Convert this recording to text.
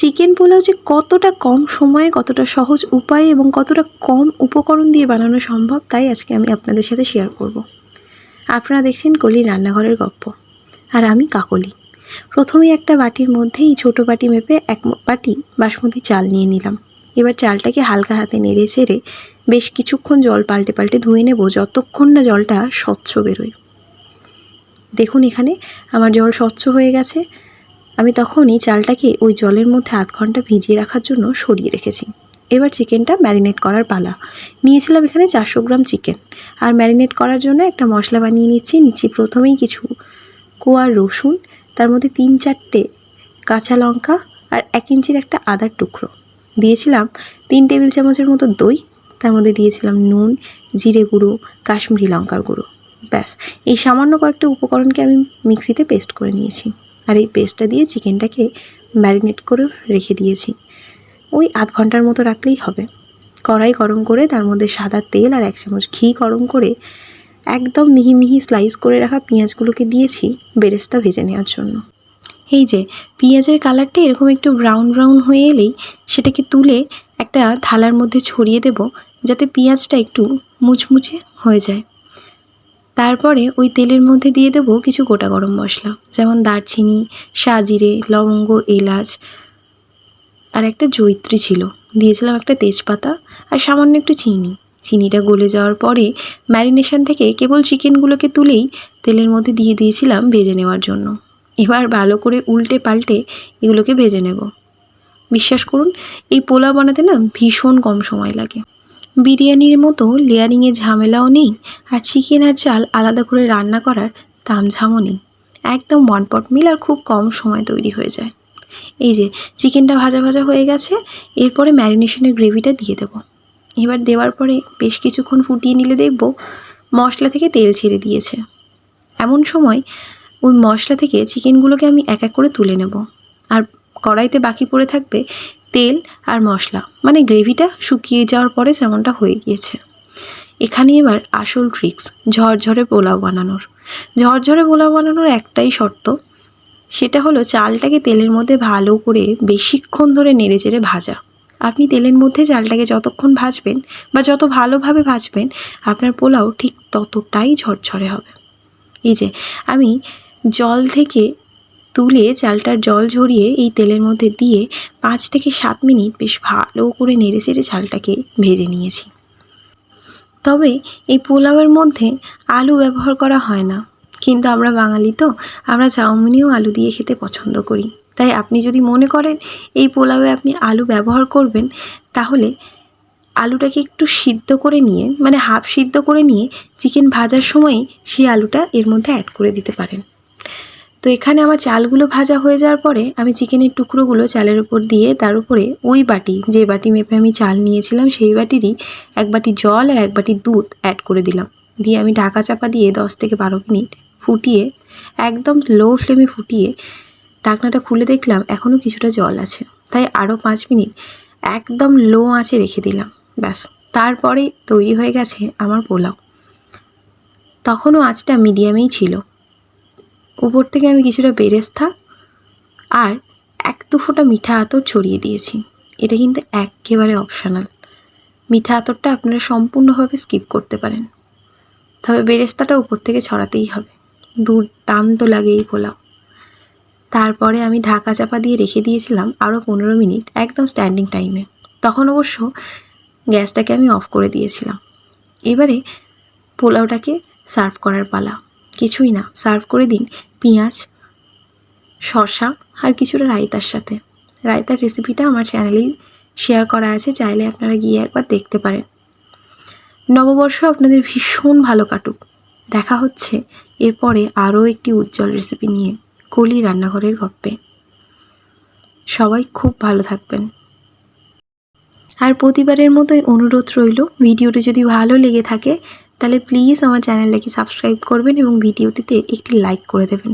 Chicken pulao যে কতটা কম সময়ে, কতটা সহজ উপায়ে এবং কতটা কম উপকরণ দিয়ে বানানো সম্ভব, তাই আজকে আমি আপনাদের সাথে শেয়ার করব। আপনারা দেখছেন কলি রান্নাঘরের গপ্প। আর আমি কাকলি। প্রথমেই একটা বাটির মধ্যে এই ছোটো বাটি মেপে এক বাটি বাসমতি চাল নিয়ে নিলাম। এবার চালটাকে হালকা হাতে নেড়ে চেড়ে বেশ কিছুক্ষণ জল পাল্টে পাল্টে ধুয়ে নেব, যতক্ষণ না জলটা স্বচ্ছ বেরোয়। দেখুন এখানে আমার জল স্বচ্ছ হয়ে গেছে। আমি তখনই চালটাকে ওই জলের মধ্যে আধ ঘণ্টা ভিজিয়ে রাখার জন্য সরিয়ে রেখেছি। এবার চিকেনটা ম্যারিনেট করার পালা। নিয়েছিলাম এখানে চারশো গ্রাম চিকেন। আর ম্যারিনেট করার জন্য একটা মশলা বানিয়ে নিচ্ছি। নিচ্ছি প্রথমেই কিছু কোয়া রসুন, তার মধ্যে তিন চারটে কাঁচা লঙ্কা আর এক ইঞ্চির একটা আদার টুকরো। দিয়েছিলাম তিন টেবিল চামচের মতো দই, তার মধ্যে দিয়েছিলাম নুন, জিরে গুঁড়ো, কাশ্মীরি লঙ্কার গুঁড়ো। ব্যাস, এই সামান্য কয়েকটা উপকরণকে আমি মিক্সিতে পেস্ট করে নিয়েছি। আর এই পেস্টটা দিয়ে চিকেনটাকে ম্যারিনেট করে রেখে দিয়েছি। ওই আধ ঘণ্টার মতো রাখলেই হবে। কড়াই গরম করে, তার মধ্যে সাদা তেল আর এক চামচ ঘি গরম করে একদম মিহি মিহি স্লাইস করে রাখা পেঁয়াজগুলোকে দিয়েছি বেরেস্তা ভেজে নেওয়ার জন্য। এই যে, পেঁয়াজের কালারটা এরকম একটু ব্রাউন ব্রাউন হয়ে এলেই সেটাকে তুলে একটা থালার মধ্যে ছড়িয়ে দেব যাতে পেঁয়াজটা একটু মুচমুচে হয়ে যায়। তারপরে ওই তেলের মধ্যে দিয়ে দেবো কিছু গোটা গরম মশলা, যেমন দারচিনি, সাজিরে, লবঙ্গ, এলাচ আর একটা জৈত্রী ছিল। দিয়েছিলাম একটা তেজপাতা আর সামান্য একটু চিনি। চিনিটা গলে যাওয়ার পরে ম্যারিনেশন থেকে কেবল চিকেনগুলোকে তুলেই তেলের মধ্যে দিয়ে দিয়েছিলাম ভেজে নেওয়ার জন্য। এবার ভালো করে উল্টে পাল্টে এগুলোকে ভেজে নেব। বিশ্বাস করুন, এই পোলাও বানাতে না ভীষণ কম সময় লাগে। বিরিয়ানির মতো লেয়ারিংয়ের ঝামেলাও নেই আর চিকেন আর চাল আলাদা করে রান্না করার তামঝামও নেই। একদম ওয়ান পট মিল আর খুব কম সময় তৈরি হয়ে যায়। এই যে, চিকেনটা ভাজা ভাজা হয়ে গেছে, এরপরে ম্যারিনেশনের গ্রেভিটা দিয়ে দেবো। এবার দেওয়ার পরে বেশ কিছুক্ষণ ফুটিয়ে নিলে দেখব মশলা থেকে তেল ছেড়ে দিয়েছে। এমন সময় ওই মশলা থেকে চিকেনগুলোকে আমি এক এক করে তুলে নেব। আর কড়াইতে বাকি পড়ে থাকবে তেল আর মশলা। মানে গ্রেভিটা শুকিয়ে যাওয়ার পরে যেমনটা হয়ে গিয়েছে। এখানে এবার আসল ট্রিক্স, ঝরঝরে পোলাও বানানোর। ঝরঝরে পোলাও বানানোর একটাই শর্ত, সেটা হলো চালটাকে তেলের মধ্যে ভালো করে বেশিক্ষণ ধরে নেড়ে চেড়ে ভাজা। আপনি তেলের মধ্যে চালটাকে যতক্ষণ ভাজবেন বা যত ভালোভাবে ভাজবেন, আপনার পোলাও ঠিক ততটাই ঝরঝরে হবে। এই যে, আমি জল থেকে তুলে চালটার জল ঝরিয়ে এই তেলের মধ্যে দিয়ে পাঁচ থেকে সাত মিনিট বেশ ভালো করে নেড়ে চেড়ে চালটাকে ভেজে নিয়েছি। তবে এই পোলাওয়ের মধ্যে আলু ব্যবহার করা হয় না। কিন্তু আমরা বাঙালি তো, আমরা চাউমিনেও আলু দিয়ে খেতে পছন্দ করি। তাই আপনি যদি মনে করেন এই পোলাওয়ে আপনি আলু ব্যবহার করবেন, তাহলে আলুটাকে একটু সিদ্ধ করে নিয়ে মানে হাফ সিদ্ধ করে নিয়ে, চিকেন ভাজার সময় সেই আলুটা এর মধ্যে অ্যাড করে দিতে পারেন। তো এখানে আমার চালগুলো ভাজা হয়ে যাওয়ার পরে আমি চিকেনের টুকরোগুলো চালের উপর দিয়ে তার উপরে ওই বাটি, যে বাটি মেপে আমি চাল নিয়েছিলাম, সেই বাটিরই এক বাটি জল আর এক বাটি দুধ অ্যাড করে দিলাম। দিয়ে আমি ঢাকা চাপা দিয়ে দশ থেকে বারো মিনিট ফুটিয়ে, একদম লো ফ্লেমে ফুটিয়ে ঢাকনাটা খুলে দেখলাম এখনও কিছুটা জল আছে। তাই আরও পাঁচ মিনিট একদম লো আঁচে রেখে দিলাম। ব্যাস তারপরে তৈরি হয়ে গেছে আমার পোলাও। তখনও আঁচটা মিডিয়ামেই ছিল। উপর থেকে আমি কিছুটা বেরেস্তা আর এক দু ফোঁটা মিঠা আতর ছড়িয়ে দিয়েছি। এটা কিন্তু একেবারে অপশানাল মিঠা আতরটা আপনারা সম্পূর্ণভাবে স্কিপ করতে পারেন। তবে বেরেস্তাটা উপর থেকে ছড়াতেই হবে। দুর্দান্ত লাগে এই পোলাও। তারপরে আমি ঢাকা চাপা দিয়ে রেখে দিয়েছিলাম আরও পনেরো মিনিট একদম স্ট্যান্ডিং টাইমে তখন অবশ্য গ্যাসটাকে আমি অফ করে দিয়েছিলাম। এবারে পোলাওটাকে সার্ভ করার পালা। কিছুই না। সার্ভ করে দিন। পেঁয়াজ, শসা আর কিছুটা রায়তার সাথে। রায়তার রেসিপিটা আমার চ্যানেলেই শেয়ার করা আছে, চাইলে আপনারা গিয়ে একবার দেখতে পারেন। নববর্ষ আপনাদের ভীষণ ভালো কাটুক। দেখা হচ্ছে এরপরে আরও একটি উজ্জ্বল রেসিপি নিয়ে কলি রান্নাঘরের গপ্পে। সবাই খুব ভালো থাকবেন। আর প্রতিবারের মতোই অনুরোধ রইল, ভিডিওটি যদি ভালো লেগে থাকে তাহলে প্লিজ আমার চ্যানেলটাকে সাবস্ক্রাইব করবেন এবং ভিডিওটিতে একটি লাইক করে দেবেন।